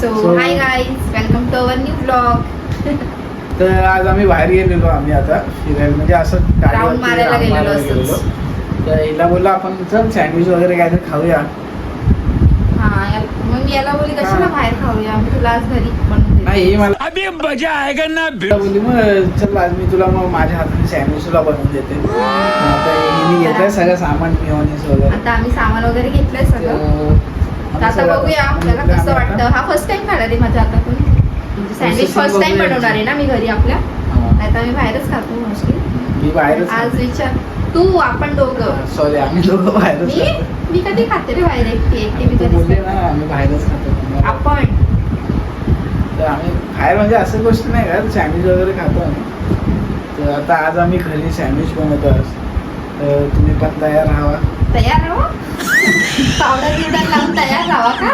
So So- hi guys welcome to our new blog तर आज आम्ही बाहेर गेलेलो आम्ही आता फिरायला. म्हणजे असं मारायला गेलेलो. तर हिला बोललो आपण चल सँडविच वगैरे काहीतरी खाऊया. हा मग मी याला बोलली कशाला. बाहेर खाऊया? मी तुला आज घरी बनवून देते. नाही ही मला अभी मजा आएगा ना बोलली मग चल आज मी तुला मग माझ्या हाताने सँडविच तुला बनवून देते. आता हिने घेतलंय सगळं सामान मिओनीस वगैरे. आता आम्ही सामान वगैरे घेतलंय सगळं. तर आता बघूया आपल्याला कसं वाटतं. हा फर्स्ट टाइम खाणार आहे माझ्या हातातून म्हणजे सँडविच फर्स्ट टाइम. बनवणार आहे ना मी घरी आपल्या. नाही तर आम्ही बाहेरच खातो मोस्टली आज विचार. तू आपण दोघं. सॉरी आम्ही दोघं बाहेरच मी. मी कधी खाते रे बाहेर एकटी एकटी मी. ना आम्ही बाहेरच खातो. आपण. तर आम्ही बाहेर म्हणजे असं गोष्ट नाही का सँडविच वगैरे खातो आम्ही. तर आता आज आम्ही घरी सँडविच बनवतो आज. तर तुम्ही पण तयार राहा तयार राहा पावडर बिवडर लावून तयार राहा का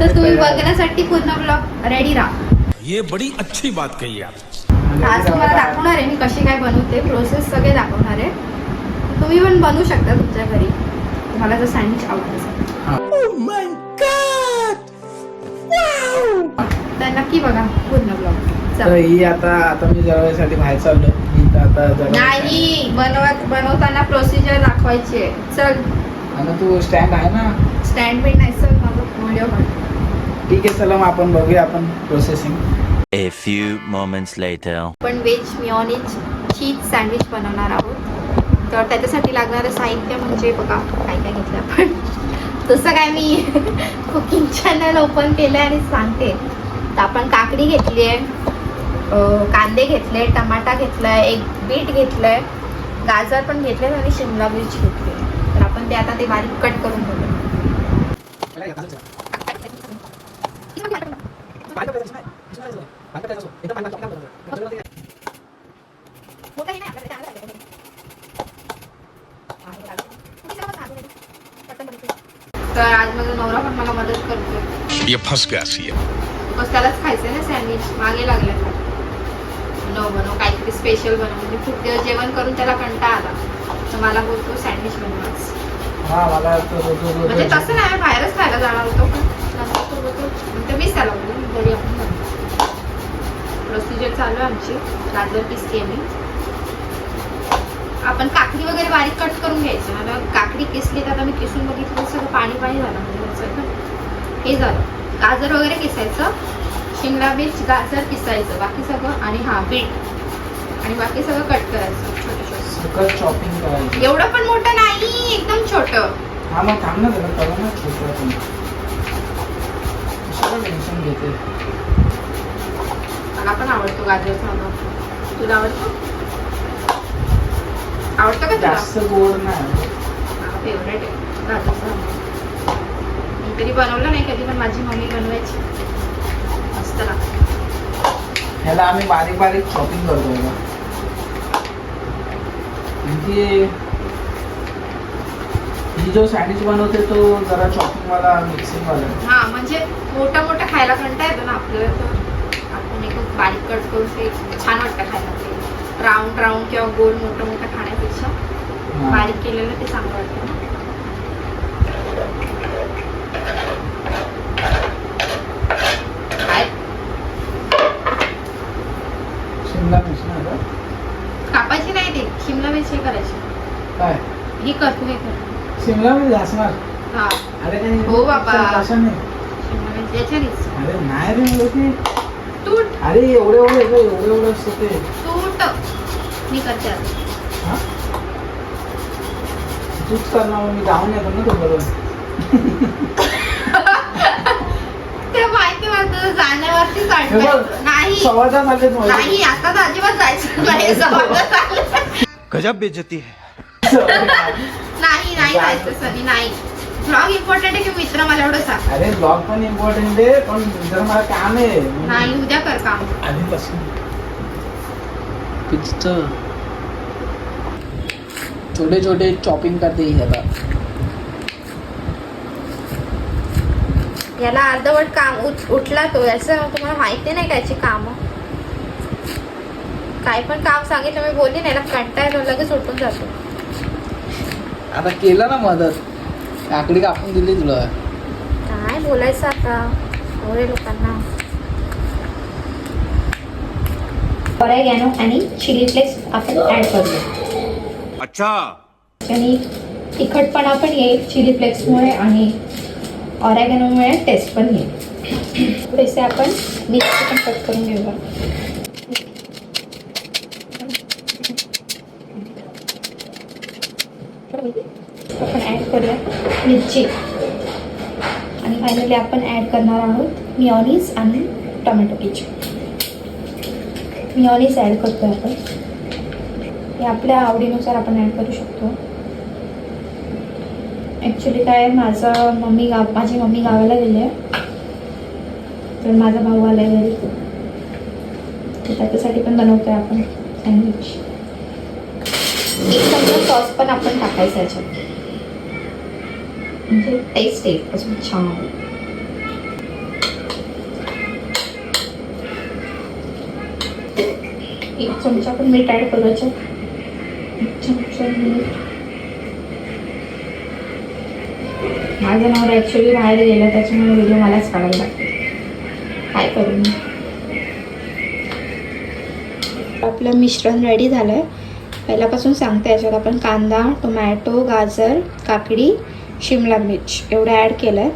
तर तुम्ही. बघण्यासाठी पूर्ण ब्लॉग रेडी राहा. ये बड़ी अच्छी बात कही आप। आज तुम्हाला दाखवणार आहे मी कशी काय बनवते प्रोसेस सगळे दाखवणार आहे. तुम्ही पण बनवू शकता तुमच्या घरी. तुम्हाला जर सँडविच आवडत असेल. तर नक्की बघा पूर्ण ब्लॉग तर ही आता आता मी जरा वेळेसाठी बाहेर चाललो ही नाही बनवत बनवताना प्रोसिजर दाखवायची आहे. चल. आणि तू स्टँड आहे ना? स्टँड बिंड नाही चल माझं व्हिडिओ ठीक आहे चला मग आपण बघूया आपण processing A few moments later. आपण व्हेज मिओनिज चीज सँडविच बनवणार आहोत. तर त्याच्यासाठी लागणारं साहित्य म्हणजे बघा काय काय घेतलं आपण. तसं काय मी कुकिंग चॅनल ओपन केलं आणि सांगते. तर आपण काकडी घेतली आहे. कांदे घेतले टमाटा घेतलाय एक बीट घेतलंय गाजर पण घेतले आणि शिमला मिरची घेतली. तर आपण ते आता ते बारीक कट करून घेऊया. तर आज माझा नवरा पण मला मदत सी बस त्यालाच खायचंय ना सँडविच मागे लागले बनव बनव काहीतरी स्पेशल बनव. म्हणजे खूप दिवस जेवण करून त्याला कंटाळा आला. तर मला बोलतो सँडविच बनवाच म्हणजे तसं नाही बाहेरच खायला जाणार होतो पण नंतर तो बोलतो मीच त्याला बोलतो घरी आपण प्रोसिजर चालू आहे आमची गाजर किसते मी. आपण काकडी वगैरे बारीक कट करून घ्यायचं. मला काकडी किसली तर आता मी किसून बघितलं सगळं पाणी पाणी झालं म्हणजे हे झालं. गाजर वगैरे किसायचं. शिमला मिर्च गाजर किसायचं बाकी सगळं आणि हा बीट आणि बाकी सगळं कट करायचं. एवढं पण मोठं नाही एकदम छोटं. हा मग थांब ना जरा करू ना छोटं टेन्शन घेते? मला पण आवडतो गाजरचा तुला आवडतो? आवडतं का तुला? जास्त गोड नाही. फेवरेट आहे. गाजरचा मी कधी बनवलं नाही कधी पण माझी मम्मी बनवायची. ह्याला आम्ही बारीक बारीक शॉपिंग करतो म्हणजे ही जो सँडविच बनवते तो जरा चॉपिंग वाला मिक्सिंग वाला आहे. हा म्हणजे मोठं मोठं खायला कंटा येतो ना आपल्याला तर आपण एक बारीक कट करून ते छान वाटतं खायला ते राऊंड राऊंड किंवा गोल मोठं मोठं खाण्यापेक्षा. बारीक केलेलं ते चांगलं वाटतं ना काय शिमला मिर्च ना आता? कापायची नाही ते शिमला मिरची हे करायची काय हे कर तू हे कर शिमला मिर्च घासणार हा. अरे काही हो बाबा. शिमला मिरची याच्यानेच. अरे नाही रे मोठी. तूट. अरे एवढे एवढे एवढे एवढे एवढे असतं ते. तूट. मी करते आता. हा? तूच करणार मग मी जाऊन येतो ना तो बरोबर ते माहिती मला तुझं जाण्यावरती हे बघ, चालतं नाही. सव्वा तास आलेत मला. नाही आता तर अजिबात जायचं नाही. जबरदस्त चाललंय. गजब बेइज्जती है. नाही नाही जायचं सनी नाही. ब्लॉग इम्पॉर्टंट आहे की मित्र मला एवढं सांग? अरे ब्लॉग पण इम्पॉर्टंट आहे पण जर मला काम आहे. नाही उद्या कर काम. आधीपासून पिझ्झा. छोटे छोटे चॉपिंग करते ही आता. याला अर्धवट काम उठ- उठला तो. याचं तुम्हाला माहिती नाही कायची काम. काय पण काम सांगितलं मी बोलली नाही ना कंटाळ लगेच उठून जातो. आता केलं ना मदत. काकडी कापून दिली तुला. काय बोलायचं आता? एवढे लोकांना. ऑरेगॅनो आणि चिली फ्लेक्स आपण करूया. अच्छा. आणि तिखटपणा पण येईल चिली फ्लेक्समुळे आणि ऑरेगॅनोमुळे टेस्ट पण येईल. पुरेसे आपण मिरची पण कट करून घेऊया आपण ॲड करूया. मिरची. आणि फायनली आपण ॲड करणार आहोत मिओनीज आणि टोमॅटो केचप. मिओनीज ॲड करतोय आपण. हे आपल्या आवडीनुसार आपण ॲड करू शकतो. ॲक्च्युली काय माझं मम्मी गाव माझी मम्मी गावाला गेली आहे. तर माझा भाऊ आला आहे घरी. तर त्याच्यासाठी पण बनवतोय आपण सँडविच एक चमचा सॉस पण आपण टाकायचा याच्यात. म्हणजे टेस्ट येईल अजून छान एक चमचा पण मीठ ॲड करू याच्यात एक चमचा मीठ माझं नाव ॲक्च्युली बाहेर गेलं त्याच्यामुळे व्हिडिओ मलाच काढायला लागतो काय करू मी आपलं मिश्रण रेडी झालं आहे पहिल्यापासून सांगते याच्यात आपण कांदा टोमॅटो गाजर काकडी शिमला मिर्च. एवढं ॲड केलं आहे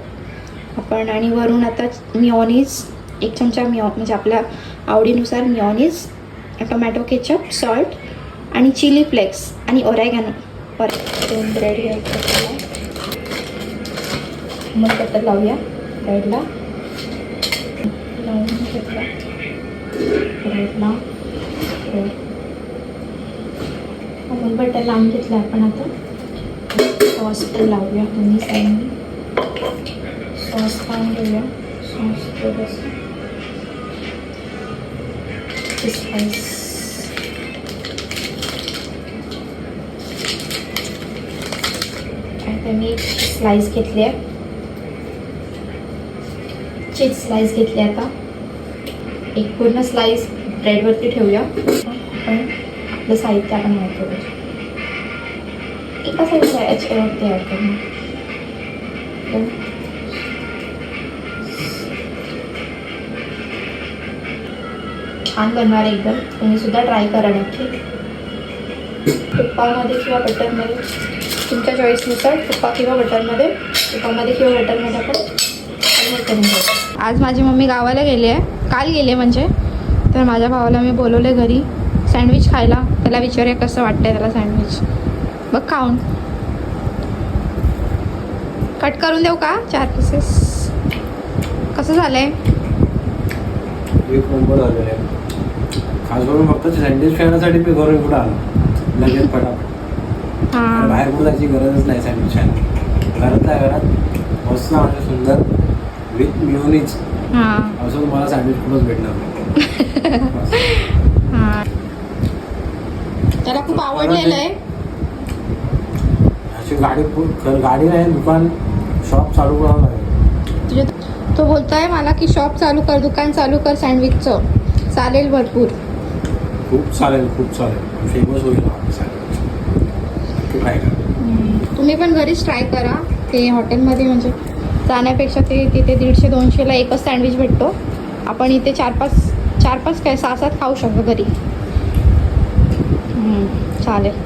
आपण आणि वरून आता मिओनीज एक चमचा मिओ म्हणजे आपल्या आवडीनुसार मिओनीज टोमॅटो केचप सॉल्ट आणि चिली फ्लेक्स आणि ओरॅगॅनो दोन ब्रेड घ्यायचं मग बटर लावूया ब्रेडला लावून घेतला. ब्रेडला ब्रेड आपण बटर लावून घेतलं आपण आता. सॉस पण लावूया दोन्ही साईडने सॉस पण घेऊया सॉस थोडंसं स्पाइस आता मी स्लाइस घेतली आहे चीज स्लाइस घेतली आता एक पूर्ण स्लाइस ब्रेडवरती ठेवूया आपण आपलं साहित्य आपण माहिती करू एका साईडला याच्यावरती छान बनणार आहे एकदम तुम्ही सुद्धा ट्राय करा नक्की. तुप्पामध्ये किंवा बटरमध्ये तुमच्या चॉईसनुसार तुप्पा किंवा बटरमध्ये तुपामध्ये किंवा बटरमध्ये आपण करून घेऊ. आज माझी मम्मी गावाला गेली आहे. काल गेली म्हणजे. तर माझ्या भावाला मी बोलवले घरी. सँडविच खायला. त्याला विचारूया कसं वाटतंय त्याला सँडविच बघ खाऊन. कट करून देऊ का? चार पीसेस कसं झालंय? एक नंबर झालेला आहे. खास करून फक्त सँडविच खाण्यासाठी मी घरून इकडं आलो? लगेच फटाफट बाहेर कुठं जायची गरजच नाही सँडविच खायला. घरातल्या घरात मस्त म्हणजे सुंदर विथ मिओनीज असं तुम्हाला सँडविच कुठंच भेटणार त्याला खूप आवडलेलं आहे. गाडी गाडी नाही दुकान शॉप चालू करावं लागेल. तुझे तो बोलतोय मला की शॉप चालू कर दुकान चालू कर सँडविचचं चालेल भरपूर. खूप चालेल खूप चालेल. फेमस होईल ट्राय करा. तुम्ही पण घरीच ट्राय करा. ते हॉटेलमध्ये म्हणजे जाण्यापेक्षा ते तिथे दीडशे दोनशेला एकच सँडविच भेटतो. आपण इथे चार पाच चार पाच काय सहा सात खाऊ शकतो घरी. चालेल.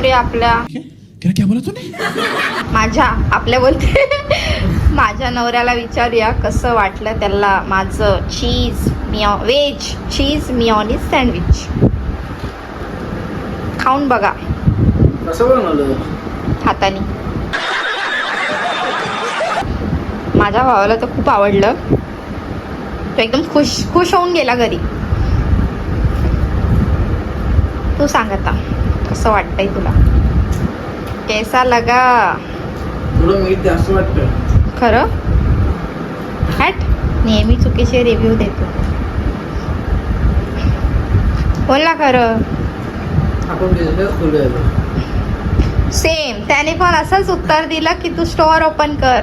तरी आपल्या क्या क्या बोला तूने? माझ्या आपल्या बोलते. माझ्या नवऱ्याला विचारूया कसं वाटलं त्याला माझं cheese mayo veg cheese mayonnaise sandwich खाऊन बघा. कसं बनवलं? हाताने. माझ्या भावाला तर खूप आवडलं. तो एकदम खुश खुश होऊन गेला घरी. तू सांग आता. कसं वाटतंय तुला? कैसा लगा. थोडं मीठ जास्त वाटतं खरं? हॅट. नेहमी चुकीचे रिव्ह्यू देतो. बोल ना खरं. सेम त्याने पण असंच उत्तर दिलं की तू स्टोअर ओपन कर.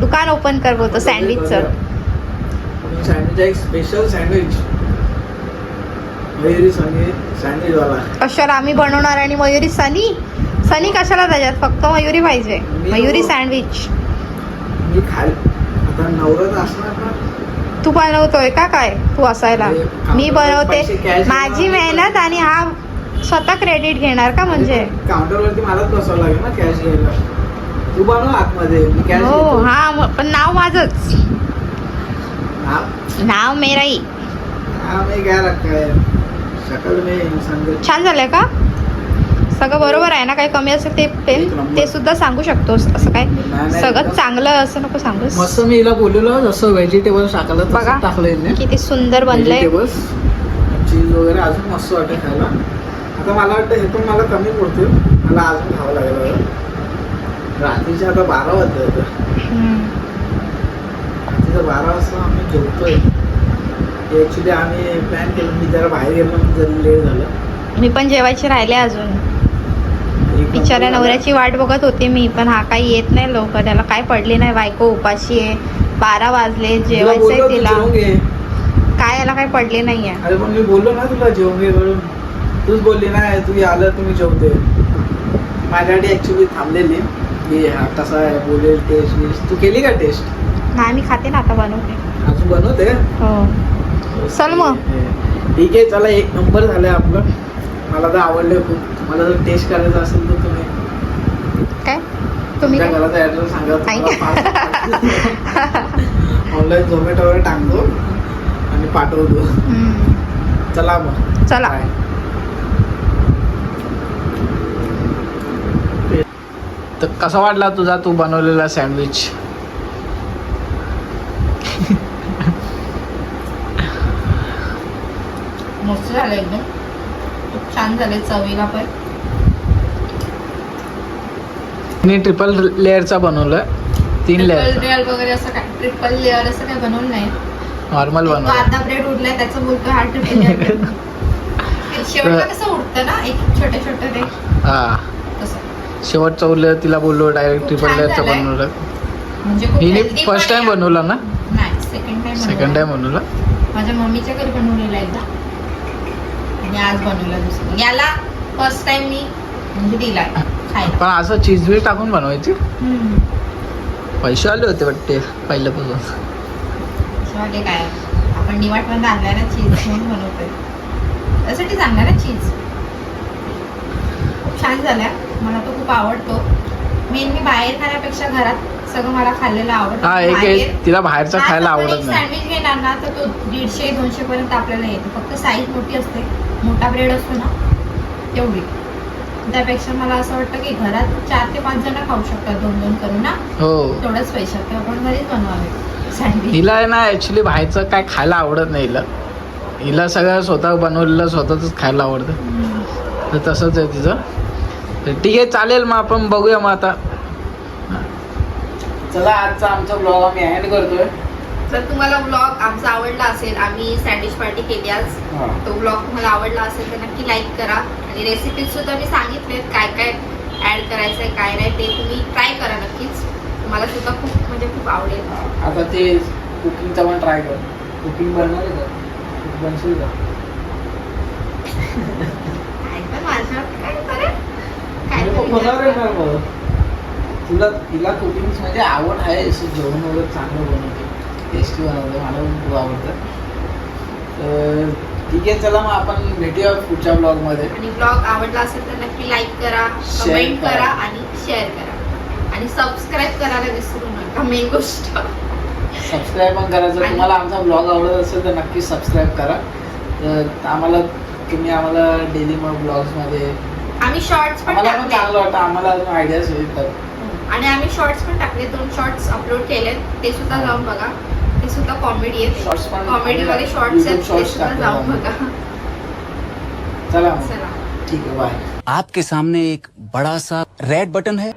दुकान ओपन कर बोलतो सँडविचचं सँडविच एक स्पेशल सँडविच मयुरी कशाला आम्ही बनवणार आणि मयुरी सनी? सनी कशाला त्याच्यात? फक्त मयुरी पाहिजे. मयुरी सँडविच. मी खाल आता नवरत असणार ना तू बनवतोय का काय? तू असायला. अरे, मी पैसे बनवते. cash माझी देणार. मेहनत आणि हा स्वतः क्रेडिट घेणार का म्हणजे? काउंटर वरती मलाच बसावं लागेल ना कॅश घ्यायला. तू बनव आतमध्ये मी कॅश हो हा म- पण नाव माझच. नाव? नाव मेराई. मी काय छान झालंय का? सगळं बरोबर आहे ना? काही कमी असेल ते ते सुद्धा सांगू शकतोस असं काय? सगळं चांगलं असं नको सांगूस. मस्त मी हिला बोललेलो जसं व्हेजिटेबल टाकलं बघा. तसं टाकलं हिने. किती सुंदर बनलंय. चीज वगैरे अजून मस्त वाटतं खायला. आता मला वाटतं हे पण मला कमी पडते मला अजून खावं लागेल. रात्रीचे आता बारा. रात्रीचं बारा वाजता आम्ही जेवतोय. ॲक्च्युली आम्ही प्लॅन केलं मी जरा बाहेर गेलो जरा लेट झालं. मी पण जेवायचे राहिले अजून. एक बिचाऱ्या नवऱ्याची वाट बघत होते मी पण हा काही येत नाही लवकर. त्याला काय पडली नाही बायको उपाशी आहे बारा वाजले झालं. तुला जेवायचंय बोललो तू तिला. जेवून घे. काय याला काही पडले नाहीये. अरे पण मी बोललो ना तुला जेवून घे म्हणून. तूच बोलली ना तू आलं तुम्ही जेवते. माझ्यासाठी ऍक्च्युली थांबलेली की हा कसा आहे बोलेल टेस्ट तू केली का टेस्ट नाही मी खाते ना आता बनवते. अजून बनवते? हो. चल मग. ठीक आहे चला एक नंबर झालंय आपलं मला तर आवडलं खूप मला जर टेस्ट करायचं असेल तर तुम्ही काय तुम्ही तुमच्या काय? घराचा ऍड्रेस सांगा ऑनलाईन झोमॅटोवर टाकतो आणि पाठवतो हम्म. चला मग चला Bye. तर कसा वाटला तुझा तू बनवलेला सँडविच मस्त झालं एकदम. खूप छान झाले चवीला पण. मी ट्रिपल लेअरचा बनवलं तीन लेअर लेअर वगैरे असं काय? ट्रिपल लेअर असं काय बनवलं नाही. नॉर्मल बनवलं अर्धा ब्रेड उरलाय त्याचं बोलतो हा ट्रिपल लेअर शेवटला कसं उडतं ना? एक छोटे छोटे ते. हा. शेवटचं उरलं तिला बोललो डायरेक्ट ट्रिपल लेअरचं. बनवलं म्हणजे हिने फर्स्ट टाइम. बनवलं ना? नाही सेकंड टाइम सेकंड टाइम बनवलं. माझ्या मम्मीच्या घरी बनवलेला एकदा. आणि आज बनवला दुसरं. याला फर्स्ट टाइम मी म्हणजे खायला. पण असं चीज बी टाकून बनवायची. पैसे आले होते वाटते पहिल्यापासून. असं वाटते काय? आपण मध्ये आणलाय ना चीज म्हणून बनवतोय. त्यासाठी चांगला ना चीज खूप छान झाल्या मला तो खूप आवडतो. मेन मी बाहेर खाण्यापेक्षा घरात सगळं मला खाल्लेलं आवडतं. तिला बाहेरचं खायला आवडत नाही. सँडविच घेणार ना तर तो दीडशे दोनशे पर्यंत आपल्याला येतो. फक्त साईज मोठी असते. मोठा ब्रेड असतो ना तेवढी त्यापेक्षा मला असं वाटतं की घरात चार ते पाच जण खाऊ शकतात दोन दोन करून ना हो. तेवढंच पैशात ते आपण घरीच बनवावे. सँडविच हिला आहे ना ऍक्च्युली बाहेरचं काय खायला आवडत नाही हिला. हिला सगळं स्वतः बनवलेलं स्वतःच खायला आवडतं. तर तसंच आहे तिचं. तर ठीक आहे चालेल मग आपण बघूया मग आता. चला आजचा आमचा ब्लॉग आम्ही एंड करतोय. जर तुम्हाला ब्लॉग आमचा आवडला असेल आम्ही सँडविच पार्टी केली आज तो ब्लॉग तुम्हाला आवडला असेल तर नक्की लाईक करा. आणि रेसिपीज सुद्धा मी सांगितलेत काय काय ऍड करायचं आहे काय नाही ते तुम्ही ट्राय करा नक्कीच. तुम्हाला सुद्धा खूप म्हणजे खूप आवडेल. आता ते कुकिंगचा पण ट्राय कर. कुकिंग बनणार आहे का बनशील का. तुला तिला कुकिंग म्हणजे आवड आहे जेवण वगैरे चांगलं बनवते टेस्टी बनवते मला पण खूप आवडतं. तर ठीक आहे चला मग आपण भेटूया पुढच्या ब्लॉगमध्ये. आणि ब्लॉग आवडला असेल तर नक्की लाईक करा Share कमेंट करा. करा आणि शेअर करा. आणि सबस्क्राईब करायला विसरू नका मेन गोष्ट. सबस्क्राईब पण करा. जर आणि- तुम्हाला आमचा ब्लॉग आवडत असेल तर नक्की सबस्क्राईब करा. तर आम्हाला तुम्ही आम्हाला डेली मग ब्लॉग्समध्ये आम्ही शॉर्ट्स पण आम्हाला पण टाकले चांगलं वाटतं. आम्हाला अजून आयडियाज येतात. आणि आम्ही शॉर्ट्स पण टाकले. दोन शॉर्ट्स अपलोड केलेत. ते सुद्धा जाऊन बघा. सुद्धा कॉमेडी आहे कॉमेडी वाले शॉर्ट्स आहेत टाकले जाऊन. बघा. चला चला. ठीक आहे बाय आपके सामने एक बड़ा सा रेड बटन है।